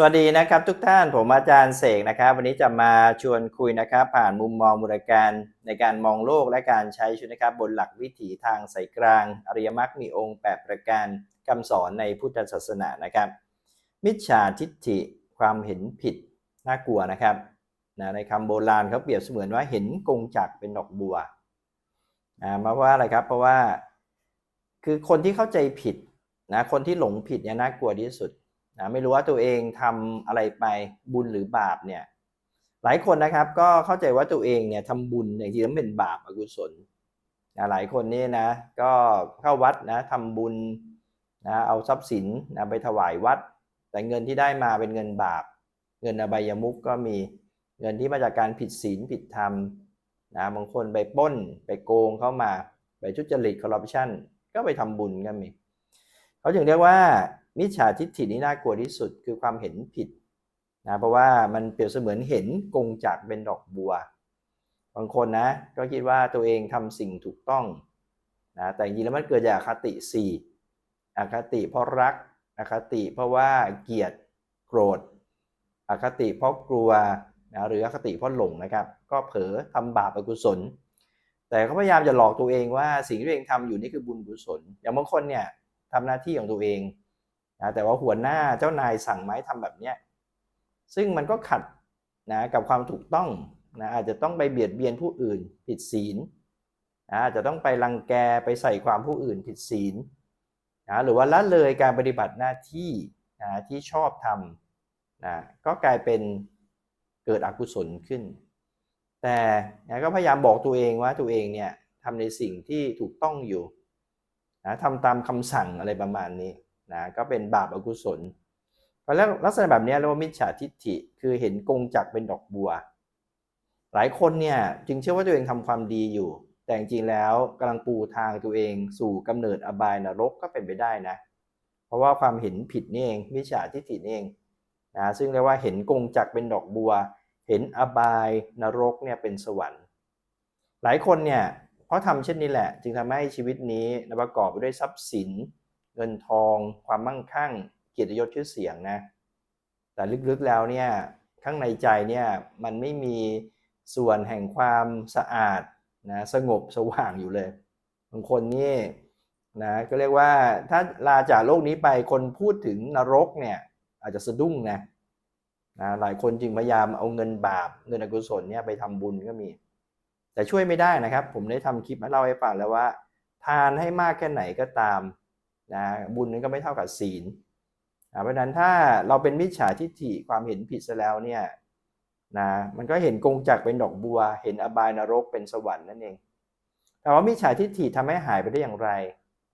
สวัสดีนะครับทุกท่านผมอาจารย์เสกนะครับ วันนี้จะมาชวนคุยนะครับ ผ่านมุมมองมูลการในการมองโลกและการใช้ชีวิตนะครับ บนหลักวิถีทางสายกลาง อริยมรรคมีองค์ 8 ประการคำสอนในพุทธศาสนานะครับ มิจฉาทิฏฐิความเห็นผิดน่ากลัวนะครับนะในคำโบราณเขาเปรียบเสมือนว่าเห็นกงจักเป็นดอกบัวนะมาว่าอะไรครับเพราะว่า คือคนที่เข้าใจผิดนะคนที่หลงผิดเนี่ยน่ากลัวที่สุด นะไม่รู้ว่าตัวเองทำอะไรไปบุญหรือบาปเนี่ย หลายคนนะครับก็เข้าใจว่าตัวเองเนี่ยทำบุญเนี่ยจริงๆแล้วเป็นบาปอกุศลนะหลายคนนี่นะ ก็เข้าวัดนะทำบุญนะเอาทรัพย์สินนะไปถวายวัด แต่เงินที่ได้มาเป็นเงินบาป เงินอบายมุกก็มีเงินที่มาจากการผิดศีลผิดธรรมนะบางคนไปป้นไปโกงเข้ามา ไปทุจริตคอร์รัปชันก็ไปทำบุญก็มีเขาถึงเรียกว่า มิจฉาทิฏฐินี่น่ากลัวที่สุดคือความเห็นผิดนะเพราะว่ามันเปรียบเสมือนเห็นกงจักเป็นดอกบัว บางคนนะก็คิดว่าตัวเองทำสิ่งถูกต้องนะแต่จริงแล้วมันเกิดจากอคติสี่อคติเพราะรักอคติเพราะว่าเกลียดโกรธอคติเพราะกลัวนะหรืออคติเพราะหลงนะครับ ก็เผลอทำบาปอกุศล แต่เขาพยายามจะหลอกตัวเองว่าสิ่งที่ตัวเองทำอยู่นี่คือบุญกุศล อย่างบางคนเนี่ยทำหน้าที่ของตัวเอง นะแต่ว่าหัวหน้าเจ้านายสั่งไม้ทำแบบเนี้ยซึ่งมันก็ขัดนะกับความถูกต้องนะอาจจะต้องไปเบียดเบียนผู้อื่นผิดศีลนะอาจจะต้องไปรังแกไปใส่ความผู้อื่นผิดศีลนะหรือว่าละเลยการปฏิบัติหน้าที่นะที่ชอบทำนะก็กลายเป็นเกิดอกุศลขึ้น แต่นะก็พยายามบอกตัวเองว่าตัวเองเนี่ยทำในสิ่งที่ถูกต้องอยู่นะทำตามคำสั่งอะไรประมาณนี้ นะก็เป็นบาปอกุศลแล้วลักษณะแบบนี้เรียกว่ามิจฉาทิฏฐิคือเห็นกงจักเป็นดอกบัว หลายคนเนี่ยจึงเชื่อว่าตัวเองทำความดีอยู่ แต่จริงแล้วกำลังปูทางตัวเองสู่กำเนิดอบายนรกก็เป็นไปได้นะ เพราะว่าความเห็นผิดนี่เองมิจฉาทิฏฐินี่เองนะซึ่งเรียกว่าเห็นกงจักเป็นดอกบัว เห็นอบายนรกเนี่ยเป็นสวรรค์ หลายคนเนี่ยเพราะทำเช่นนี้แหละ จึงทำให้ชีวิตนี้ประกอบไปด้วยทรัพย์สิน เงินทอง ความมั่งคั่ง เกียรติยศชื่อเสียงนะ แต่ลึกๆแล้วเนี่ยข้างในใจเนี่ยมันไม่มีส่วนแห่งความสะอาดนะสงบสว่างอยู่เลยบางคนนี่นะก็เรียกว่าถ้าลาจากโลกนี้ไปคนพูดถึงนรกเนี่ยอาจจะสะดุ้งนะนะหลายคนจึงพยายามเอาเงินบาปเงินอกุศลเนี่ยไปทำบุญก็มี แต่ช่วยไม่ได้นะครับ ผมได้ทำคลิปมาเล่าให้ฟังแล้วว่า ทานให้มากแค่ไหนก็ตาม นะบุญนั้นก็ไม่เท่ากับศีลนะเพราะฉะนั้นถ้าเราเป็นมิจฉาทิฏฐิความเห็นผิดซะแล้วเนี่ยนะมันก็เห็นกงจักรเป็นดอกบัว เห็นอบายนรกเป็นสวรรค์นั่นเองแต่ว่ามิจฉาทิฏฐิทำให้หายไปได้อย่างไร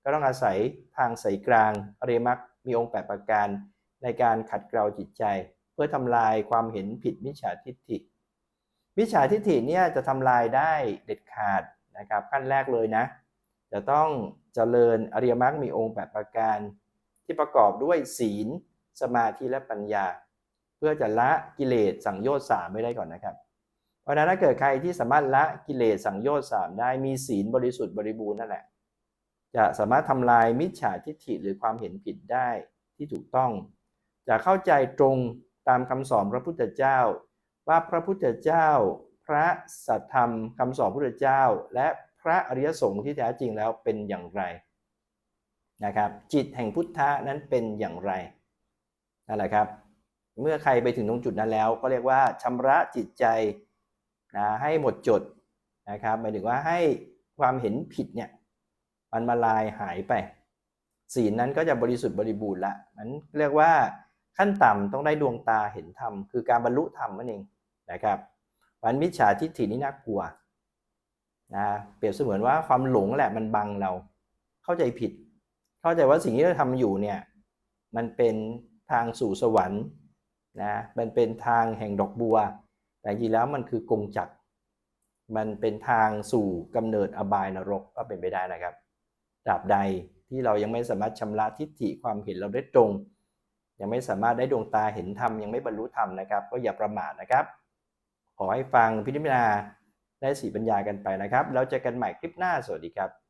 ก็ต้องอาศัยทางสายกลางอริยมรรคมีองค์แปดประการในการขัดเกลาจิตใจ เพื่อทำลายความเห็นผิดมิจฉาทิฏฐิมิจฉาทิฏฐิเนี่ยจะทำลายได้เด็ดขาดนะครับขั้นแรกเลยนะ จะต้อง เจริญอริยมรรคมีองค์แปดประการ ที่ประกอบด้วยศีล สมาธิและปัญญา เพื่อจะละกิเลสสังโยชน์สามไม่ได้ก่อนนะครับเพราะนั้นถ้าเกิดใครที่สามารถละกิเลสสังโยชน์สามได้มีศีลบริสุทธิ์บริบูรณ์นั่นแหละจะสามารถทำลายมิจฉาทิฏฐิหรือความเห็นผิดได้ที่ถูกต้อง จะเข้าใจตรงตามคำสอนพระพุทธเจ้า ว่าพระพุทธเจ้า พระสัทธรรมคำสอนพระพุทธเจ้า และ พระอริยสงฆ์ที่แท้จริงแล้วเป็นอย่างไรนะครับ จิตแห่งพุทธะนั้นเป็นอย่างไรนั่นแหละครับ เมื่อใครไปถึงตรงจุดนั้นแล้ว ก็เรียกว่าชำระจิตใจนะให้หมดจดนะครับหมายถึงว่าให้ความเห็นผิดเนี่ยมันมาลายหายไปศีลนั้นก็จะบริสุทธิ์บริบูรณ์ละนั้นเรียกว่าขั้นต่ำต้องได้ดวงตาเห็นธรรมคือการบรรลุธรรมนั่นเองนะครับวันมิจฉาทิฏฐินี่น่ากลัว นะเปรียบเสมือนว่าความหลงแหละมันบังเรา เข้าใจผิด เข้าใจว่าสิ่งที่เราทำอยู่เนี่ยมันเป็นทางสู่สวรรค์นะมันเป็นทางแห่งดอกบัว แต่จริงแล้วมันคือกงจักรมันเป็นทางสู่กำเนิดอบายนรกก็เป็นไปได้นะครับตราบใดที่เรายังไม่สามารถชำระทิฏฐิความเห็นเราได้ตรง ยังไม่สามารถได้ดวงตาเห็นธรรมยังไม่บรรลุธรรมนะครับ ก็อย่าประมาทนะครับ ขอให้ฟังพิจารณา ได้สีปัญญากันไปนะครับ แล้วเจอกันใหม่คลิปหน้า สวัสดีครับ